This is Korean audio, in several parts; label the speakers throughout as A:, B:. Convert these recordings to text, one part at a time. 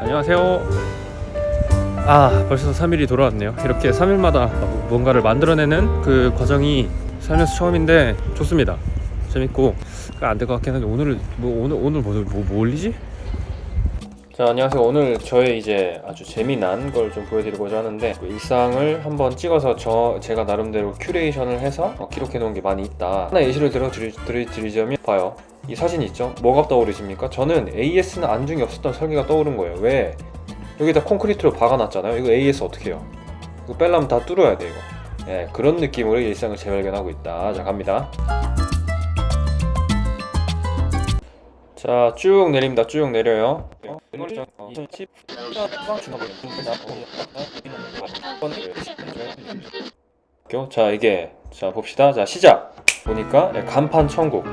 A: 안녕하세요. 아, 벌써 3일이 돌아왔네요. 이렇게 3일마다 뭔가를 만들어내는 그 과정이 살면서 처음인데 좋습니다. 재밌고 안 될 것 같긴 한데 오늘은 뭐 오늘 오늘 뭐, 뭐, 뭐 올리지? 자 안녕하세요 오늘 저의 이제 아주 재미난 걸 좀 보여드리고자 하는데 그 일상을 한번 찍어서 저 제가 나름대로 큐레이션을 해서 어, 기록해 놓은 게 많이 있다 하나 예시를 들어 드리, 드리, 드리자면 봐요 이 사진 있죠 뭐가 떠오르십니까 저는 AS는 안중에 없었던 설계가 떠오른 거예요 왜 여기다 콘크리트로 박아놨잖아요 이거 AS 어떻게 해요 이거 뺄려면 다 뚫어야 돼 이거 예 그런 느낌으로 일상을 재발견하고 있다 자 갑니다 자, 쭉 내립니다. 쭉 내려요. 자, 이게 자 봅시다. 자, 시작. 보니까 예, 간판 천국.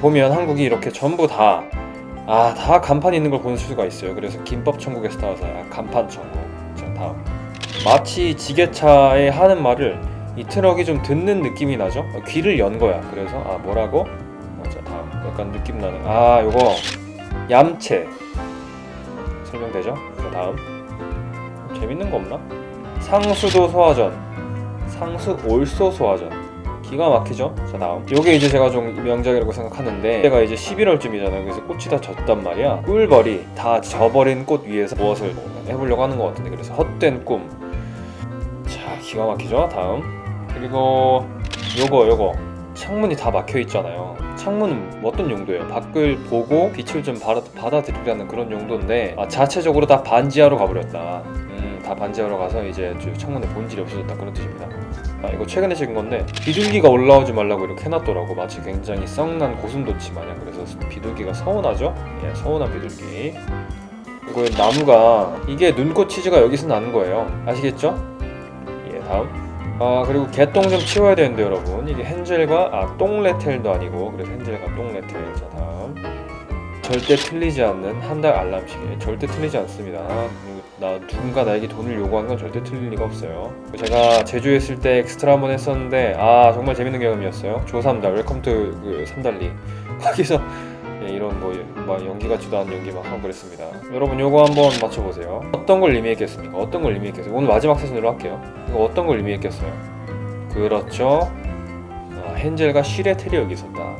A: 보면 한국이 이렇게 전부 다 아, 다 간판 있는 걸 볼 수가 있어요. 그래서 김밥 천국에서 따와서 아, 간판 천국. 자, 다음. 마치 지게차에 하는 말을 이 트럭이 좀 듣는 느낌이 나죠? 어, 귀를 연 거야. 그래서 아, 뭐라고? 어, 자 다음 약간 느낌 나는 아 요거 얌체 설명되죠? 자 다음 재밌는 거 없나? 상수도 소화전 상수 올소 소화전 기가 막히죠? 자 다음 요게 이제 제가 좀 명작이라고 생각하는데 제가 이제 11월쯤이잖아요 그래서 꽃이 다 졌단 말이야 꿀벌이 다 져버린 꽃 위에서 무엇을 해보려고 하는 것 같은데 그래서 헛된 꿈자 기가 막히죠? 다음 그리고 요거 요거 창문이 다 막혀 있잖아요. 창문은 어떤 용도예요? 밖을 보고 빛을 좀 받아, 받아들이려는 그런 용도인데 아, 자체적으로 다 반지하로 가버렸다. 음, 다 반지하로 가서 이제 저 창문에 본질이 없어졌다 그런 뜻입니다. 아, 이거 최근에 찍은 건데 비둘기가 올라오지 말라고 이렇게 해놨더라고. 마치 굉장히 썩난 고슴도치 마냥 그래서 비둘기가 서운하죠? 예, 서운한 비둘기. 이거 나무가 이게 눈꽃 치즈가 여기서 나는 거예요. 아시겠죠? 예, 다음. 아 그리고 개똥 좀 치워야 되는데 여러분 이게 헨젤과 아 똥레텔도 아니고 그래서 헨젤과 똥레텔 자 다음 절대 틀리지 않는 한 달 알람 시계 절대 틀리지 않습니다 나 누군가 나에게 돈을 요구하는 건 절대 틀릴 리가 없어요. 제가 제주에 있을 때 엑스트라 한번 했었는데 아 정말 재밌는 경험이었어요. 조3달 웰컴 투그 삼달리. 거기서 예, 이런 뭐, 뭐 연기 같지도 않은 연기 막 하고 그랬습니다. 여러분 요거 한번 맞춰보세요. 어떤 걸 의미했겠습니까? 어떤 걸 의미했겠어요? 오늘 마지막 사진으로 할게요. 이거 어떤 걸 의미했겠어요? 그렇죠. 아, 헨젤과 시레텔이 여기 있었다.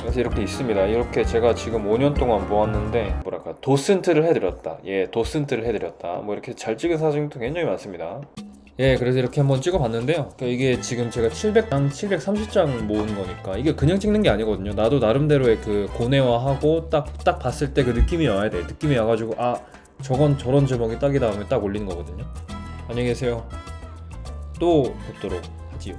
A: 그래서 이렇게 있습니다. 이렇게 제가 지금 5년 동안 모았는데 뭐랄까 도슨트를 해드렸다 예 도슨트를 해드렸다 뭐 이렇게 잘 찍은 사진도 굉장히 많습니다 예, 그래서 이렇게 한번 찍어봤는데요. 그러니까 이게 지금 제가 700장, 730장 모은 거니까 이게 그냥 찍는 게 아니거든요. 나도 나름대로의 그 고뇌화하고 딱 딱 봤을 때 그 느낌이 와야 돼. 느낌이 와가지고 아 저건 저런 제목이 딱이다 하면 딱 올리는 거거든요. 안녕히 계세요. 또 뵙도록 하지요.